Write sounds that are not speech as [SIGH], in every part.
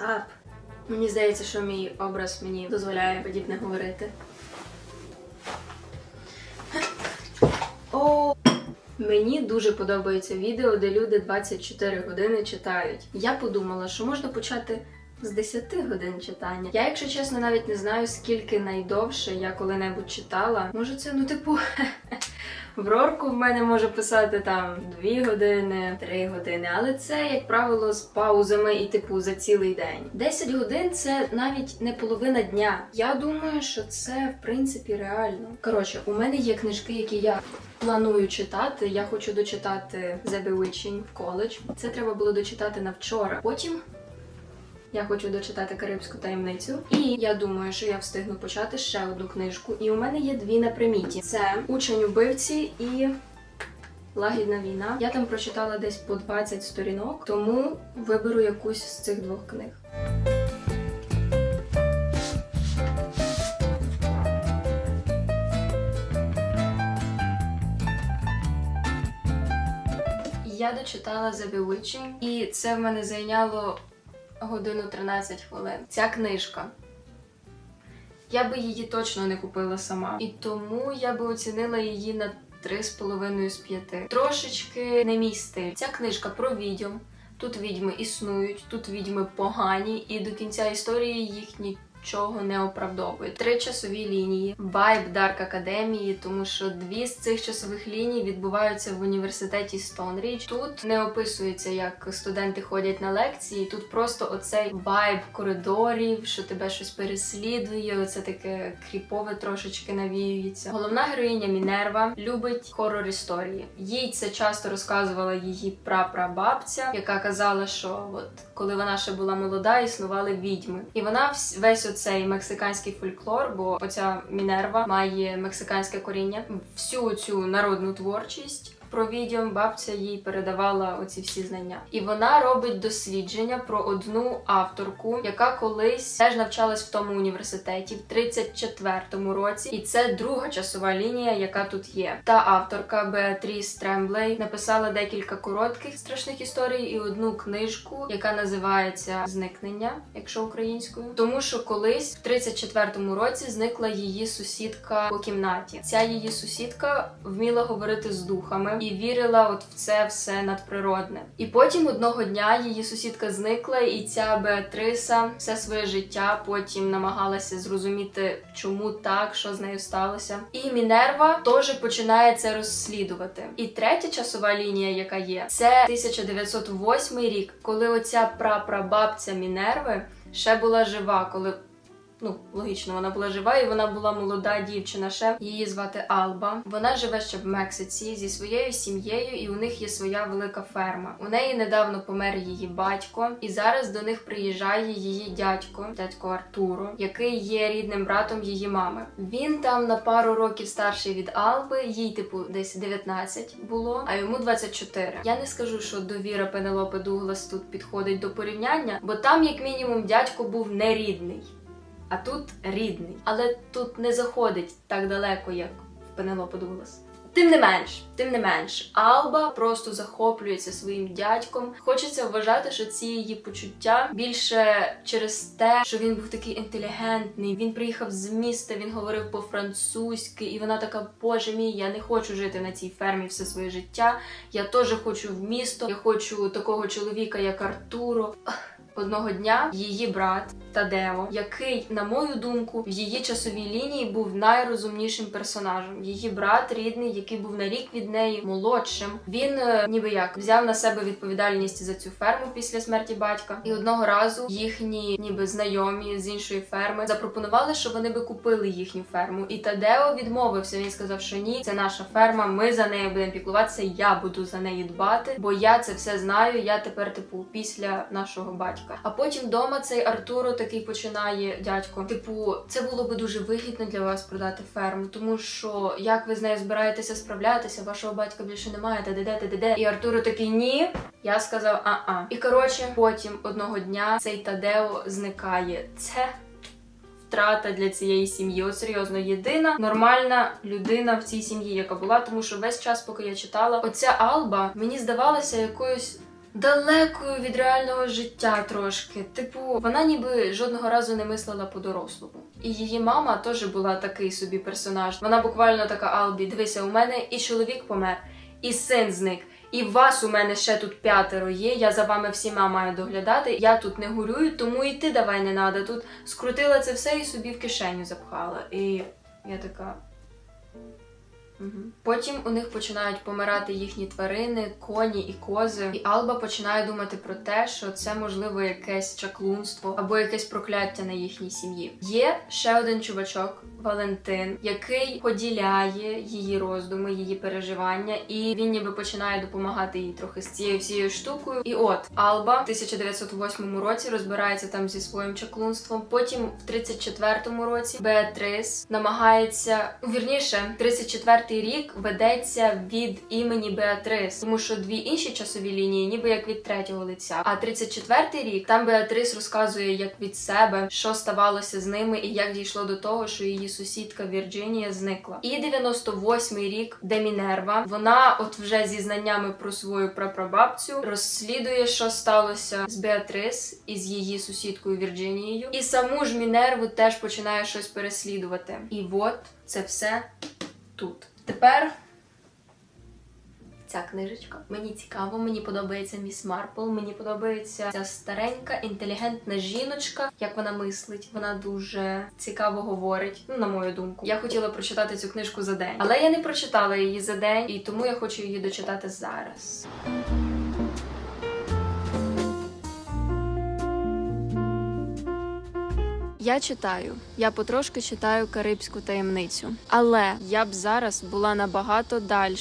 Сап. Мені здається, що мій образ мені дозволяє подібне говорити. О, Мені дуже подобається відео, де люди 24 години читають. Я подумала, що можна почати з 10 годин читання. Я, якщо чесно, навіть не знаю, скільки найдовше я коли-небудь читала. Може, це ну типу. [LAUGHS] В рорку в мене може писати там 2 години, 3 години, але це, як правило, з паузами і типу за цілий день. 10 годин це навіть не половина дня. Я думаю, що це в принципі реально. Коротше, у мене є книжки, які я планую читати. Я хочу дочитати The Bewitching в коледж. Це треба було дочитати на вчора. Потім я хочу дочитати Карибську таємницю. І я думаю, що я встигну почати ще одну книжку. І у мене є дві на приміті: це Учень убивці і. Лагідна війна. Я там прочитала десь по 20 сторінок, тому виберу якусь з цих двох книг. Я дочитала The Bewitching, і це в мене зайняло годину 13 хвилин. Ця книжка. Я би її точно не купила сама. І тому я би оцінила її на 3,5 з 5. Трошечки не мій стиль. Ця книжка про відьом. Тут відьми існують, тут відьми погані, і до кінця історії їх нічого не оправдовує. Три часові лінії, вайб Дарк Академії, тому що дві з цих часових ліній відбуваються в університеті Стонріч. Тут не описується, як студенти ходять на лекції. Тут просто оцей вайб коридорів, що тебе щось переслідує. Оце таке кріпове трошечки навіюється. Головна героїня Мінерва любить хорор історії. Їй це часто розказувала її прапрабабця, яка казала, що от коли вона ще була молода, існували відьми, і вона весь оцей мексиканський фольклор, бо оця Мінерва має мексиканське коріння, всю цю народну творчість. Про відьом бабця їй передавала оці всі знання, і вона робить дослідження про одну авторку, яка колись теж навчалась в тому університеті в 34-му році, і це друга часова лінія, яка тут є. Та авторка Беатріс Тремблей написала декілька коротких страшних історій і одну книжку, яка називається Зникнення, якщо українською, тому що колись в 34-му році зникла її сусідка по кімнаті. Ця її сусідка вміла говорити з духами і вірила от в це все надприродне. І потім одного дня її сусідка зникла, і ця Беатриса все своє життя потім намагалася зрозуміти, чому так, що з нею сталося. І Мінерва теж починає це розслідувати. І третя часова лінія, яка є, це 1908 рік, коли оця прапрабабця Мінерви ще була жива, коли Ну, логічно, вона була жива, і вона була молода дівчина. Ще її звати Алба. Вона живе ще в Мексиці зі своєю сім'єю, і у них є своя велика ферма. У неї недавно помер її батько, і зараз до них приїжджає її дядько, дядько Артуро, який є рідним братом її мами. Він там на пару років старший від Алби, їй, типу, десь 19 було, а йому 24. Я не скажу, що довіра Пенелопи Дуглас тут підходить до порівняння, бо там, як мінімум, дядько був нерідний а тут рідний. Але тут не заходить так далеко, як в Пенелопу Дуглас. Тим не менш, тим не менш, Алба просто захоплюється своїм дядьком. Хочеться вважати, що ці її почуття більше через те, що він був такий інтелігентний. Він приїхав з міста, він говорив по-французьки, і вона така, боже мій, я не хочу жити на цій фермі все своє життя. Я теж хочу в місто. Я хочу такого чоловіка, як Артуро. Одного дня її брат Тадео, який, на мою думку, в її часовій лінії був найрозумнішим персонажем. Її брат рідний, який був на рік від неї молодшим. Він е, ніби як взяв на себе відповідальність за цю ферму після смерті батька. І одного разу їхні, ніби знайомі з іншої ферми, запропонували, що вони би купили їхню ферму. І Тадео відмовився. Він сказав, що ні, це наша ферма. Ми за нею будемо піклуватися. Я буду за неї дбати, бо я це все знаю. Я тепер, типу, після нашого батька. А потім вдома цей Артуро такий починає дядько. Типу, це було би дуже вигідно для вас продати ферму, тому що як ви з нею збираєтеся справлятися, вашого батька більше немає, та де та де І Артуро такий ні. Я сказав а-а. І коротше, потім одного дня цей Тадео зникає. Це. Втрата для цієї сім'ї. От серйозно, єдина нормальна людина в цій сім'ї, яка була, тому що весь час, поки я читала, оця Алба мені здавалася якоюсь далекою від реального життя трошки. Типу, вона ніби жодного разу не мислила по-дорослому. І її мама теж була такий собі персонаж. Вона буквально така Албі, дивися, у мене і чоловік помер, і син зник. І вас у мене ще тут п'ятеро є. Я за вами всіма маю доглядати. Я тут не горюю, тому і ти давай не надо. Тут скрутила це все і собі в кишеню запхала. І я така. Потім у них починають помирати їхні тварини, коні і кози. І Алба починає думати про те, що це можливо якесь чаклунство або якесь прокляття на їхній сім'ї. Є ще один чувачок, Валентин, який поділяє її роздуми, її переживання, і він ніби починає допомагати їй трохи з цією всією штукою. І от Алба в 1908 році розбирається там зі своїм чаклунством. Потім в 34-му році Беатрис намагається вірніше, 34-й рік ведеться від імені Беатрис, тому що дві інші часові лінії, ніби як від третього лиця. А 34-й рік там Беатрис розказує як від себе, що ставалося з ними, і як дійшло до того, що її сусідка Вірджинія зникла. І 98-й рік, де Мінерва, вона, от вже зі знаннями про свою прапрабабцю, розслідує, що сталося з Беатрис і з її сусідкою Вірджинією. І саму ж Мінерву теж починає щось переслідувати. І от це все тут. Тепер ця книжечка. Мені цікаво, мені подобається міс Марпл, мені подобається ця старенька, інтелігентна жіночка. Як вона мислить, вона дуже цікаво говорить. Ну, на мою думку. Я хотіла прочитати цю книжку за день, але я не прочитала її за день, і тому я хочу її дочитати зараз. Я читаю, я потрошки читаю карибську таємницю. Але я б зараз була набагато далі,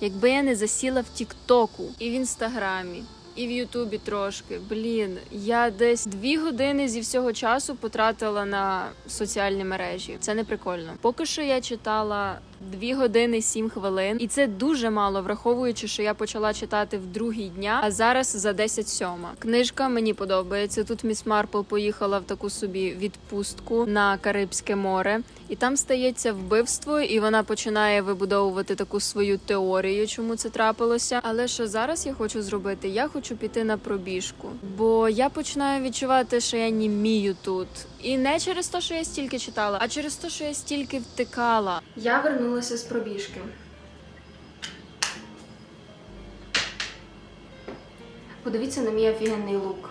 якби я не засіла в Тіктоку і в інстаграмі. І в Ютубі трошки. Блін, я десь дві години зі всього часу потратила на соціальні мережі. Це не прикольно. Поки що я читала дві години сім хвилин, і це дуже мало, враховуючи, що я почала читати в другій дня, а зараз за 10 сьома. Книжка мені подобається. Тут міс Марпл поїхала в таку собі відпустку на Карибське море, і там стається вбивство, і вона починає вибудовувати таку свою теорію, чому це трапилося. Але що зараз я хочу зробити? Я хочу піти на пробіжку, бо я починаю відчувати, що я німію тут. І не через те, що я стільки читала, а через те, що я стільки втикала. Я вернулася з пробіжки. Подивіться на мій офігенний лук.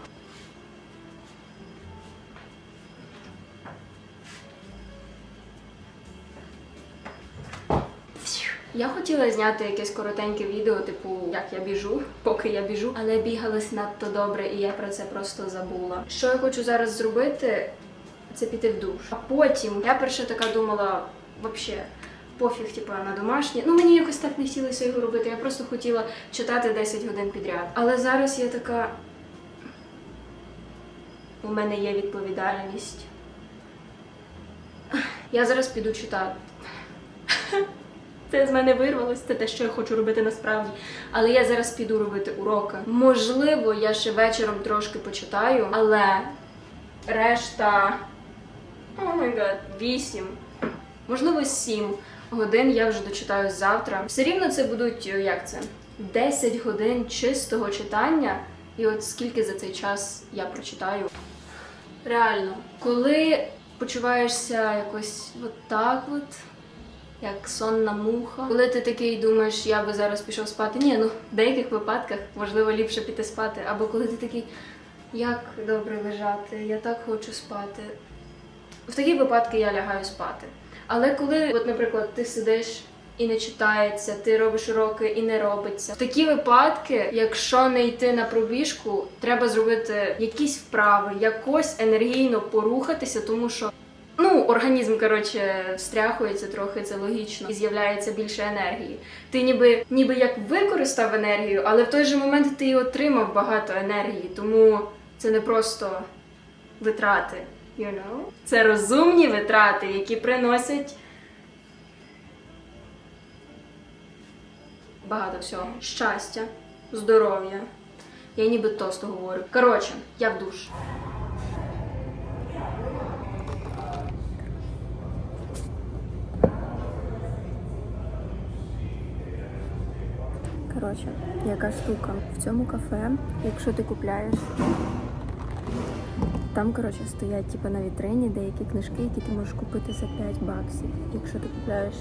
Я хотіла зняти якесь коротеньке відео, типу, як я біжу, поки я біжу, але бігалась надто добре, і я про це просто забула. Що я хочу зараз зробити, це піти в душ. А потім я перше така думала, взагалі, пофіг, типу, на домашнє. Ну мені якось так не хотілося його робити. Я просто хотіла читати 10 годин підряд. Але зараз я така. У мене є відповідальність. Я зараз піду читати. Це з мене вирвалось, це те, що я хочу робити насправді. Але я зараз піду робити уроки. Можливо, я ще вечором трошки почитаю, але решта. О май гад, вісім. Можливо, сім годин я вже дочитаю завтра. Все рівно це будуть е, як це? 10 годин чистого читання. І от скільки за цей час я прочитаю. Реально, коли почуваєшся якось от так от як сонна муха. Коли ти такий думаєш, я би зараз пішов спати. Ні, ну в деяких випадках можливо ліпше піти спати. Або коли ти такий, як добре лежати, я так хочу спати. В такі випадки я лягаю спати. Але коли, от, наприклад, ти сидиш і не читається, ти робиш уроки і не робиться. В такі випадки, якщо не йти на пробіжку, треба зробити якісь вправи, якось енергійно порухатися, тому що організм, коротше, встряхується трохи, це логічно, і з'являється більше енергії. Ти ніби ніби як використав енергію, але в той же момент ти отримав багато енергії, тому це не просто витрати. You know? Це розумні витрати, які приносять багато всього. Щастя, здоров'я. Я ніби тосто говорю. Коротше, я в душ. Коротше, яка штука. В цьому кафе, якщо ти купляєш, там, коротше, стоять типу, на вітрині деякі книжки, які ти можеш купити за 5 баксів. Якщо ти купляєш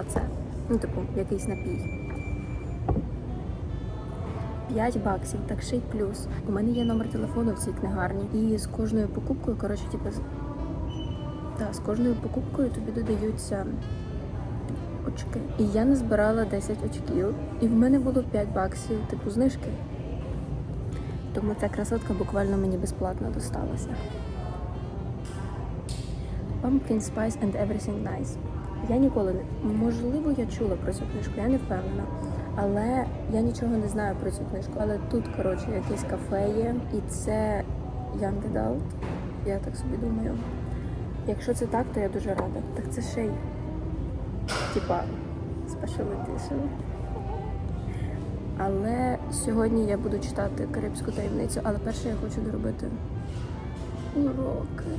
оце. Ну, типу, якийсь напій. 5 баксів, так ще й плюс. У мене є номер телефону в цій книгарні. І з кожною покупкою, коротше, типу, та, з кожною покупкою тобі додаються очки. І я назбирала 10 очків, і в мене було 5 баксів, типу, знижки. Тому ця красотка буквально мені безплатно досталася. Pumpkin Spice and Everything Nice. Я ніколи не можливо, я чула про цю книжку, я не впевнена. Але я нічого не знаю про цю книжку. Але тут, коротше, якесь кафе є, і це Young Adult. Я так собі думаю. Якщо це так, то я дуже рада. Так це ще й типа Special Edition. Але сьогодні я буду читати Карибську таємницю, але перше я хочу доробити уроки.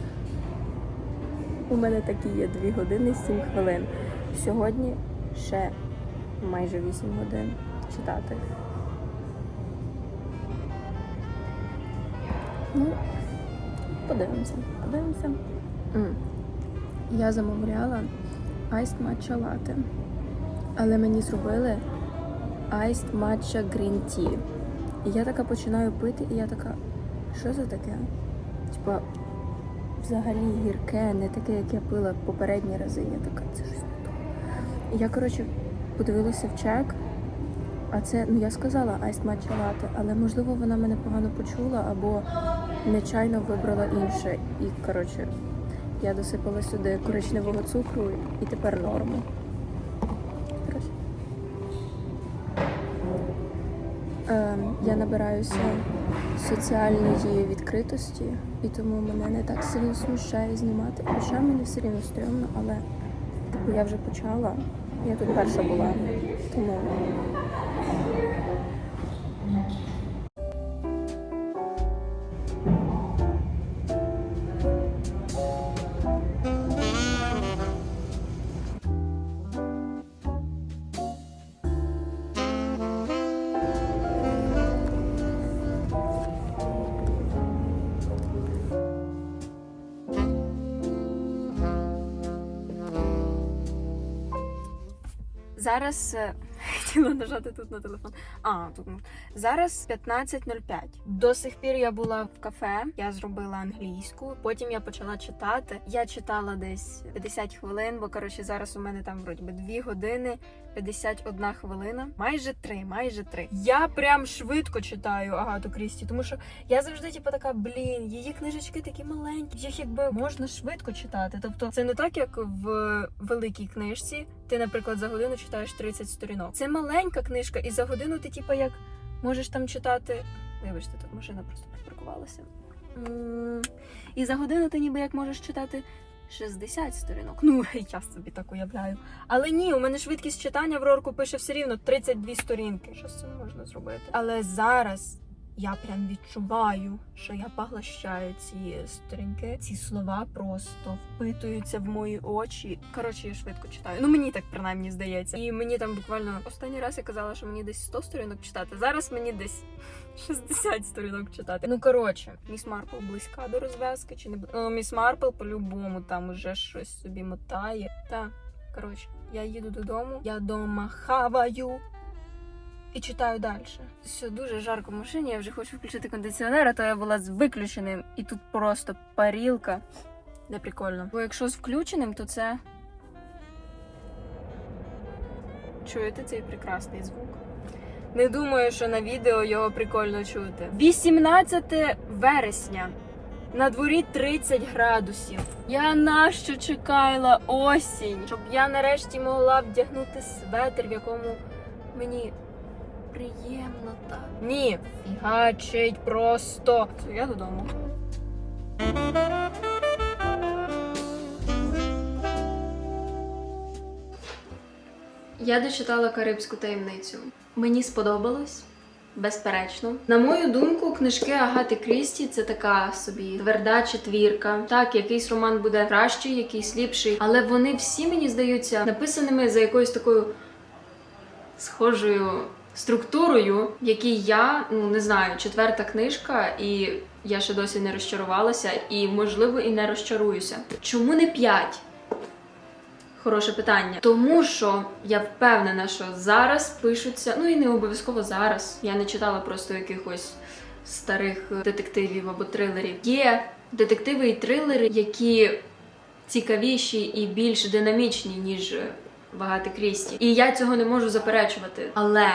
У мене такі є 2 години 7 хвилин. Сьогодні ще майже 8 годин читати. Ну, подивимося, подивимося. Я замовляла Iced Matcha Latte. Але мені зробили Iced Matcha Green Tea. І я така починаю пити, і я така, що це таке? Типа, взагалі гірке, не таке, як я пила попередні рази. Я така, це щось не то. І я, коротше, подивилася в чек, а це, ну я сказала Iced Matcha Latte, але можливо вона мене погано почула або нечайно вибрала інше. І, коротше, я досипала сюди коричневого цукру і тепер норму. Ем, я набираюся соціальної відкритості, і тому мене не так сильно смущає знімати. Хоча мені все рівно стрьомно, але типу, я вже почала. Я тут перша була. Тому Зараз е, [LAUGHS] хотіла нажати тут на телефон. А, тут зараз 15.05. До сих пір я була в кафе, я зробила англійську. Потім я почала читати. Я читала десь 50 хвилин, бо коротше зараз у мене там вроді би 2 години 51 хвилина. Майже 3, майже 3. Я прям швидко читаю Агату Крісті, тому що я завжди, типу, така, блін, її книжечки такі маленькі, їх якби можна швидко читати. Тобто, це не так, як в великій книжці. Ти, наприклад, за годину читаєш 30 сторінок. Це маленька книжка, і за годину ти, типу, як можеш там читати. Вибачте, тут машина просто припаркувалася. І за годину ти ніби як можеш читати 60 сторінок. Ну, [LAUGHS] я собі так уявляю. Але ні, у мене швидкість читання в Рорку пише все рівно 32 сторінки. Що з цим можна зробити? Але зараз я прям відчуваю, що я поглощаю ці сторінки. Ці слова просто впитуються в мої очі. Коротше, я швидко читаю. Ну мені так принаймні здається. І мені там буквально останній раз я казала, що мені десь 100 сторінок читати. Зараз мені десь [LAUGHS] 60 сторінок читати. Ну коротше, міс Марпл близька до розв'язки чи не О, міс Марпл по-любому там уже щось собі мотає. Та коротше, я їду додому, я дома хаваю. І читаю далі. Все дуже жарко в машині, я вже хочу включити кондиціонер, а то я була з виключеним, і тут просто парілка. Не прикольно. Бо якщо з включеним, то це. Чуєте цей прекрасний звук? Не думаю, що на відео його прикольно чути. 18 вересня. На дворі 30 градусів. Я нащо чекала осінь, щоб я нарешті могла вдягнути светр, в якому мені приємно так. Ні, фігачить просто. Все, я додому. Я дочитала Карибську таємницю. Мені сподобалось. Безперечно, на мою думку, книжки Агати Крісті це така собі тверда четвірка. Так, якийсь роман буде кращий, якийсь ліпший, але вони всі мені здаються написаними за якоюсь такою схожою структурою, в якій я ну не знаю, четверта книжка, і я ще досі не розчарувалася, і можливо і не розчаруюся. Чому не п'ять? Хороше питання. Тому що я впевнена, що зараз пишуться, ну і не обов'язково зараз. Я не читала просто якихось старих детективів або трилерів. Є детективи і трилери, які цікавіші і більш динамічні, ніж багато Крісті. І я цього не можу заперечувати. Але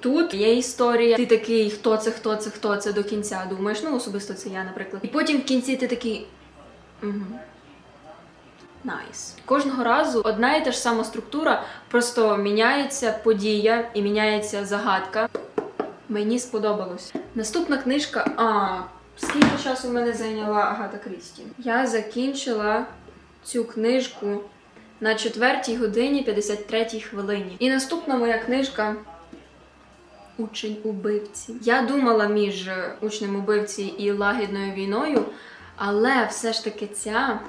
тут є історія. Ти такий, хто це, хто це, хто це до кінця думаєш. Ну, особисто це я, наприклад. І потім в кінці ти такий. Угу. Найс. Кожного разу одна і та ж сама структура, просто міняється подія і міняється загадка. Мені сподобалось. Наступна книжка. А, скільки часу в мене зайняла Агата Крісті? Я закінчила цю книжку на 4 годині 53 хвилині. І наступна моя книжка. Учень убивці. Я думала між е, учнем убивці і лагідною війною, але все ж таки ця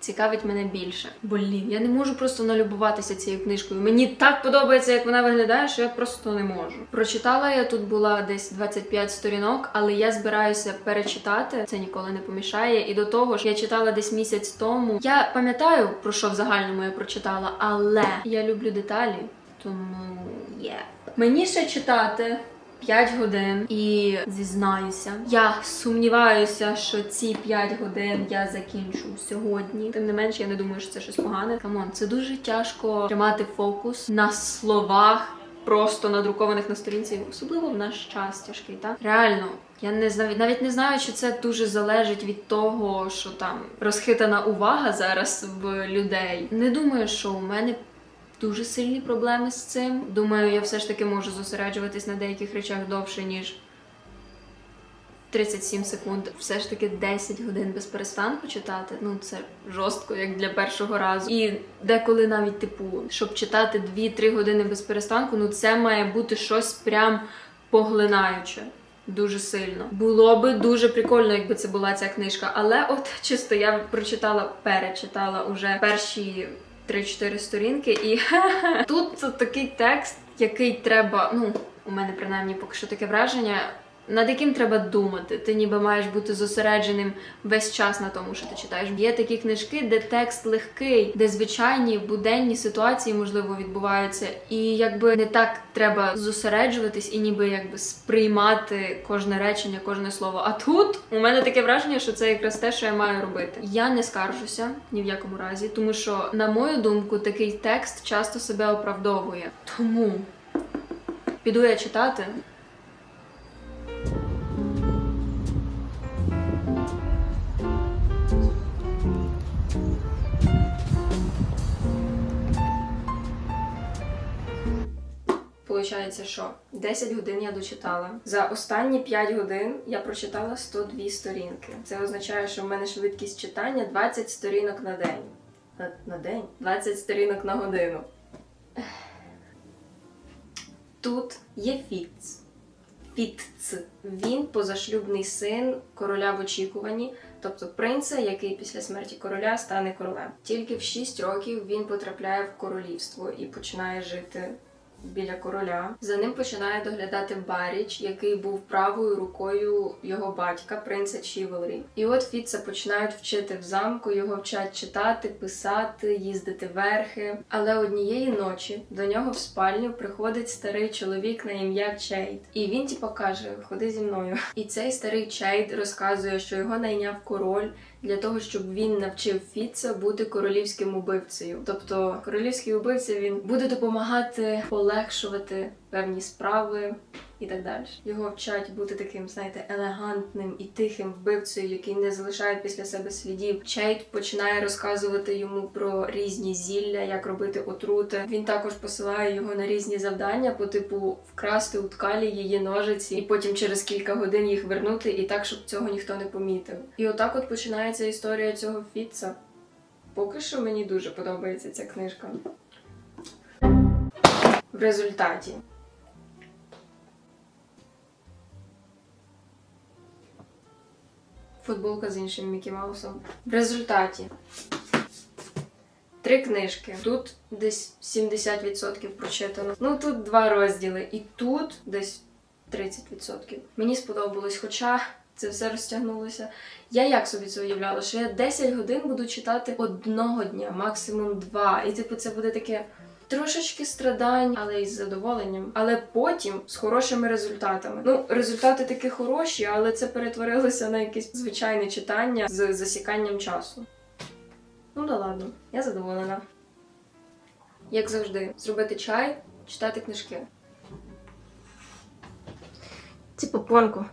цікавить мене більше. Блін, я не можу просто налюбуватися цією книжкою. Мені так подобається, як вона виглядає, що я просто не можу. Прочитала я тут була десь 25 сторінок, але я збираюся перечитати. Це ніколи не помішає. І до того ж, я читала десь місяць тому. Я пам'ятаю, про що в загальному я прочитала, але я люблю деталі, тому є. Мені ще читати. 5 годин і зізнаюся, я сумніваюся, що ці 5 годин я закінчу сьогодні. Тим не менше, я не думаю, що це щось погане. Камон, це дуже тяжко тримати фокус на словах, просто надрукованих на сторінці, особливо в наш час тяжкий, так? Реально. Я не знаю, навіть не знаю, чи це дуже залежить від того, що там розхитана увага зараз в людей. Не думаю, що у мене дуже сильні проблеми з цим. Думаю, я все ж таки можу зосереджуватись на деяких речах довше, ніж 37 секунд. Все ж таки 10 годин без перестанку читати. Ну це жорстко, як для першого разу. І деколи навіть, типу, щоб читати 2-3 години без перестанку, ну це має бути щось прям поглинаюче. Дуже сильно було би дуже прикольно, якби це була ця книжка. Але от [LAUGHS] чисто я прочитала, перечитала уже перші 3-4 сторінки, і [LAUGHS] тут такий текст, який треба. Ну, у мене принаймні поки що таке враження. Над яким треба думати, ти ніби маєш бути зосередженим весь час на тому, що ти читаєш. Є такі книжки, де текст легкий, де звичайні буденні ситуації можливо відбуваються, і якби не так треба зосереджуватись і ніби якби сприймати кожне речення, кожне слово. А тут у мене таке враження, що це якраз те, що я маю робити. Я не скаржуся ні в якому разі, тому що, на мою думку, такий текст часто себе оправдовує. Тому піду я читати. Получається, що 10 годин я дочитала. За останні 5 годин я прочитала 102 сторінки. Це означає, що в мене швидкість читання 20 сторінок на день. На, на день? 20 сторінок на годину. Тут є Фіц. Фітц. Він позашлюбний син короля в очікуванні, тобто принца, який після смерті короля стане королем. Тільки в 6 років він потрапляє в королівство і починає жити біля короля. За ним починає доглядати Баріч, який був правою рукою його батька, принца Чівелрі. І от Фіца починають вчити в замку, його вчать читати, писати, їздити верхи. Але однієї ночі до нього в спальню приходить старий чоловік на ім'я Чейд. І він типу каже: Ходи зі мною. І цей старий Чейд розказує, що його найняв король для того, щоб він навчив Фіца бути королівським убивцею. Тобто, королівський убивця він буде допомагати полегшувати певні справи і так далі. Його вчать бути таким, знаєте, елегантним і тихим вбивцею, який не залишає після себе слідів. Чейд починає розказувати йому про різні зілля, як робити отрути. Він також посилає його на різні завдання, по типу вкрасти у ткалі її ножиці, і потім через кілька годин їх вернути, і так, щоб цього ніхто не помітив. І отак, от починається історія цього Фітца. Поки що мені дуже подобається ця книжка. В результаті футболка з іншим Мікі Маусом. В результаті Три книжки. Тут десь 70% прочитано. Ну тут два розділи, і тут десь 30%. Мені сподобалось, хоча це все розтягнулося. Я як собі це уявляла, що я 10 годин буду читати одного дня, максимум два. І типу це буде таке. Трошечки страдань, але із задоволенням. Але потім з хорошими результатами. Ну, результати таки хороші, але це перетворилося на якесь звичайне читання з засіканням часу. Ну да ладно, я задоволена. Як завжди, зробити чай, читати книжки. Ці попонку.